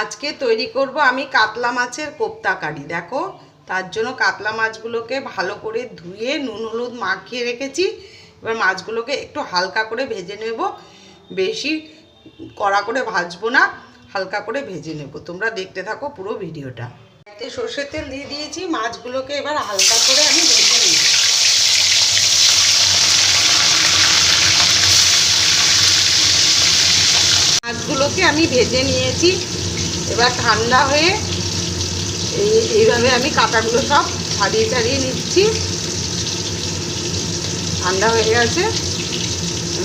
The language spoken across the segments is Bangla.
আজকে তৈরি করব আমি কাতলা মাছের কোপ্তা কারি, দেখো। তার জন্য কাতলা মাছগুলোকে ভালো করে ধুয়ে নুন, হলুদ মাখিয়ে রেখেছি। এবার মাছগুলোকে একটু হালকা করে ভেজে নেব। বেশি কড়া করে ভাজবো না, হালকা করে ভেজে নেব। তোমরা দেখতে থাকো পুরো ভিডিওটা। এতে সর্ষের তেল দিয়ে দিয়েছি, মাছগুলোকে এবার হালকা করে আমি ভেজে নিই মাছগুলোকে আমি ভেজে নিয়েছি। এবার ঠান্ডা হয়ে এই এইভাবে আমি কাঁটাগুলো সব ছাড়িয়ে ছাড়িয়ে নিচ্ছি। ঠান্ডা হয়ে গেছে।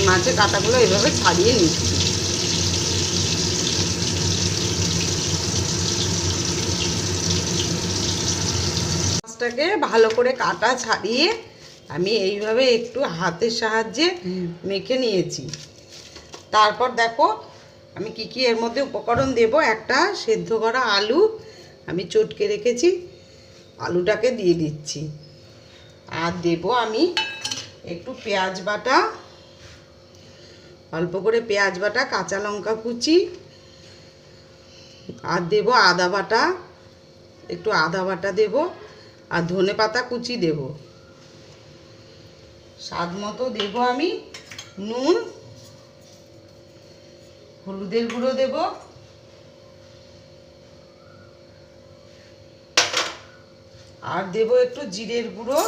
মাছের কাঁটাগুলো এইভাবে ছাড়িয়ে নিচ্ছি। মাছটাকে ভালো করে কাটা ছাড়িয়ে আমি এইভাবে একটু হাতের সাহায্যে মেখে নিয়েছি। তারপর দেখো আমি কি কি এর মধ্যে উপকরণ দেব? একটা, সেদ্ধ করা আলু। আমি চটকে রেখেছি। আলুটাকে দিয়ে দিচ্ছি। আর দেব আমি একটু পেঁয়াজ বাটা। অল্প করে পেঁয়াজ বাটা, কাঁচা লঙ্কা কুচি। আর দেব আদা বাটা। একটু আদা বাটা দেব। আর ধনে পাতা কুচি দেব। স্বাদ মতো দেব আমি। নুন হলুদের গুঁড়ো দেব। আর দেব একটু জিরের গুঁড়ো।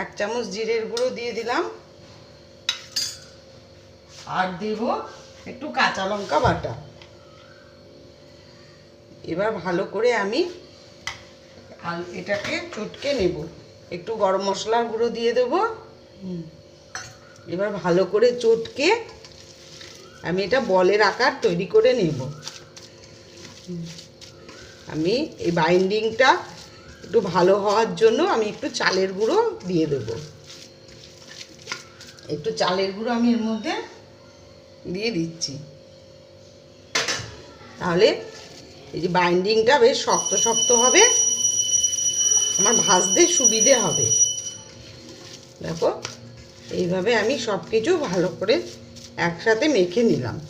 এক চামচ জিরের গুঁড়ো দিয়ে দিলাম। আর দেব একটু কাঁচা লঙ্কা বাটা। এবার ভালো করে আমি এটাকে চটকে নেব। একটু গরম মশলার গুঁড়ো দিয়ে দেব। এবার ভালো করে চটকে আমি এটা বলের আকার তৈরি করে নেব। আমি এই বাইন্ডিংটা একটু ভালো হওয়ার জন্য আমি একটু চালের গুঁড়ো দিয়ে দেব। একটু চালের গুঁড়ো আমি এর মধ্যে দিয়ে দিচ্ছি। তাহলে এই যে বাইন্ডিংটা বেশ শক্ত শক্ত হবে, আমার ভাজতে সুবিধে হবে। দেখো, এইভাবে আমি সব কিছু ভালো করে একসাথে মেখে নিলাম।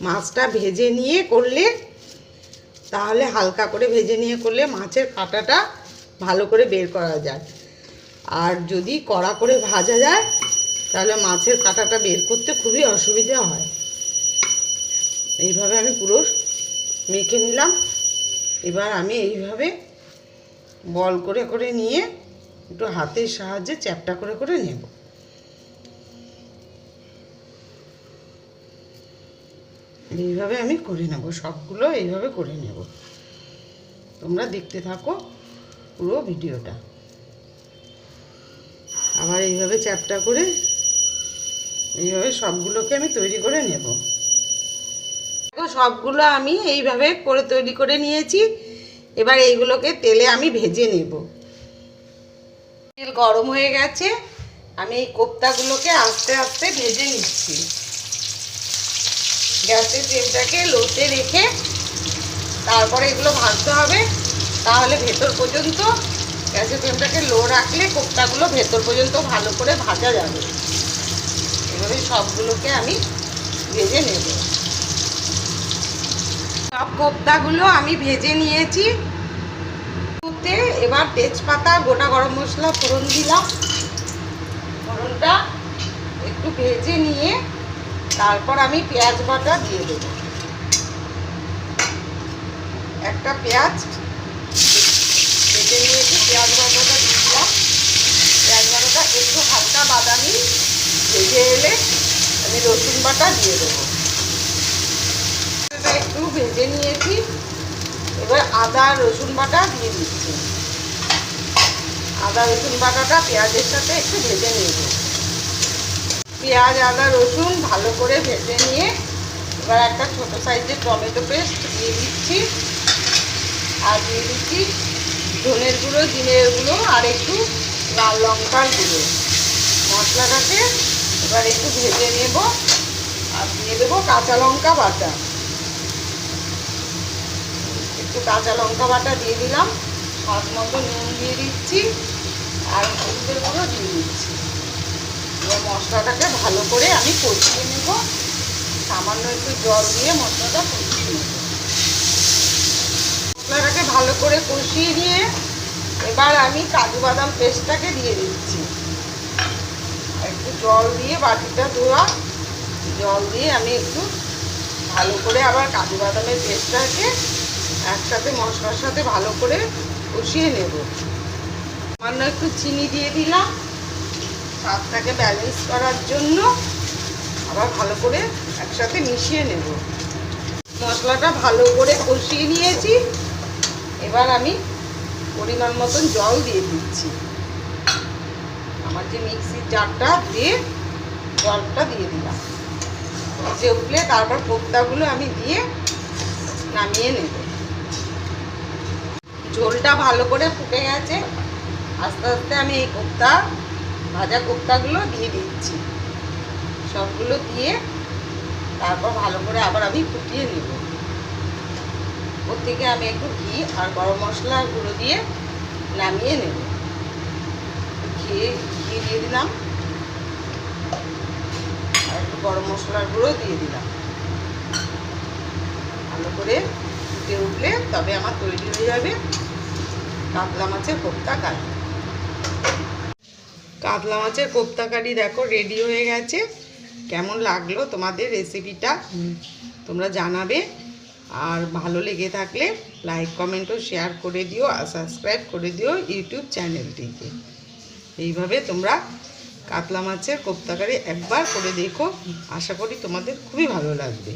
মাছটা ভেজে নিয়ে করলে, তাহলে হালকা করে ভেজে নিয়ে করলে মাছের কাঁটাটা ভালো করে বের করা যায়। আর যদি কড়া করে ভাজা যায়, তাহলে মাছের কাঁটাটা বের করতে খুবই অসুবিধা হয়। এইভাবে আমি পুরো মেখে নিলাম। এবার আমি এইভাবে বল করে করে নিয়ে একটু হাতের সাহায্যে চ্যাপটা করে করে নেব। এইভাবে আমি করে নেব, সবগুলো এইভাবে করে নেব। তোমরা দেখতে থাকো পুরো ভিডিওটা। আবার এইভাবে চ্যাপটা করে এইভাবে সবগুলোকে আমি তৈরি করে নেব। সবগুলো আমি এইভাবে করে তৈরি করে নিয়েছি। এবার এইগুলোকে তেলে আমি ভেজে নেব। তেল গরম হয়ে গেছে, আমি এই কোপ্তাগুলোকে আস্তে আস্তে ভেজে নিচ্ছি। গ্যাসের তেলটাকে লোতে রেখে তারপরে এগুলো ভাজতে হবে, তাহলে ভেতর পর্যন্ত, গ্যাসের ফ্লেমটাকে লো রাখলে কোপ্তাগুলো ভেতর পর্যন্ত ভালো করে ভাজা যাবে। এভাবে সবগুলোকে আমি ভেজে নেব। সব কোপ্তাগুলো আমি ভেজে নিয়েছি। এবার তেজপাতা, গোটা গরম মশলা ফোড়ন দিলাম। ফোড়নটা একটু ভেজে নিয়ে তারপর আমি পেঁয়াজ বাটা দিয়ে দেব। একটা পেঁয়াজ ভেজে নিয়েছি, পেঁয়াজ বাটাটা দিয়ে দিলাম। পেঁয়াজ বাটাটা একটু হালকা বাদামি ভেজে এলে আমি রসুন বাটা দিয়ে দেবো। একটু ভেজে নিয়েছি। এবার আদা, রসুন বাটা দিয়ে দিচ্ছি। আদা, রসুন বাটাটা পেঁয়াজের সাথে একটু ভেজে নেব। পেঁয়াজ, আদা, রসুন ভালো করে ভেজে নিয়ে এবার একটা ছোট সাইজের টমেটো পেস্ট দিয়ে দিচ্ছি। আর দিয়ে দিচ্ছি ধনের গুঁড়ো জিনের গুঁড়ো আর একটু লাল লঙ্কার গুঁড়ো। মশলাটাকে এবার একটু ভেজে নেব। আর দিয়ে দেবো কাঁচা লঙ্কা বাটা। একটু কাঁচা লঙ্কা বাটা দিয়ে দিলাম। স্বাদ মতো নুন দিয়ে দিচ্ছি। আর হলুদের গুঁড়ো দিয়ে দিচ্ছি। এবার মশলাটাকে ভালো করে আমি কষিয়ে নেব। সামান্য একটু জল দিয়ে মশলাটা কষিয়ে নেব। মশলাটাকে ভালো করে কষিয়ে নিয়ে এবার আমি কাজু বাদাম পেস্টটাকে দিয়ে দিচ্ছি। একটু জল দিয়ে বাটিটা ধোয়া। জল দিয়ে আমি একটু ভালো করে আবার কাজু বাদামের পেস্টটাকে একসাথে মশলার সাথে ভালো করে কষিয়ে নেব। সামান্য একটু চিনি দিয়ে দিলাম। স্বাদটাকে ব্যালেন্স করার জন্য আবার ভালো করে একসাথে মিশিয়ে নেব। মশলাটা ভালো করে কষিয়ে নিয়েছি। এবার আমি পরিমাণ মতন জল দিয়ে দিচ্ছি। আমার যে মিক্সির জারটা, দিয়ে জলটা দিয়ে দিলাম। যে উঠলে তারপর কোপ্তাগুলো আমি দিয়ে নামিয়ে নেব। ঝোলটা ভালো করে ফুটে গেছে। আস্তে আস্তে আমি এই কোপ্তা, ভাজা কোপ্তাগুলো দিয়ে দিচ্ছি। সবগুলো দিয়ে তারপর ভালো করে আবার আমি ফুটিয়ে নেব। ওর থেকে আমি একটু ঘি আর গরম মশলা গুঁড়ো দিয়ে নামিয়ে নেব। ঘি ঘি দিয়ে দিলাম। আর একটু গরম মশলার গুঁড়ো দিয়ে দিলাম। ভালো করে ফুটে উঠলে তবে আমার তৈরি হয়ে যাবে। কাতলা মাছের কোপ্তা কারি। কাতলা মাছের কোপ্তা কারি দেখো রেডি হয়ে গেছে। কেমন লাগল তোমাদের রেসিপিটা তোমরা জানাবে। আর ভালো লেগে থাকলে লাইক কমেন্ট ও শেয়ার করে দিও আর সাবস্ক্রাইব করে দিও ইউটিউব চ্যানেলটিকে এইভাবে তোমরা কাতলা মাছের কোপ্তা কারি একবার করে দেখো। আশা করি তোমাদের খুবই ভালো লাগবে।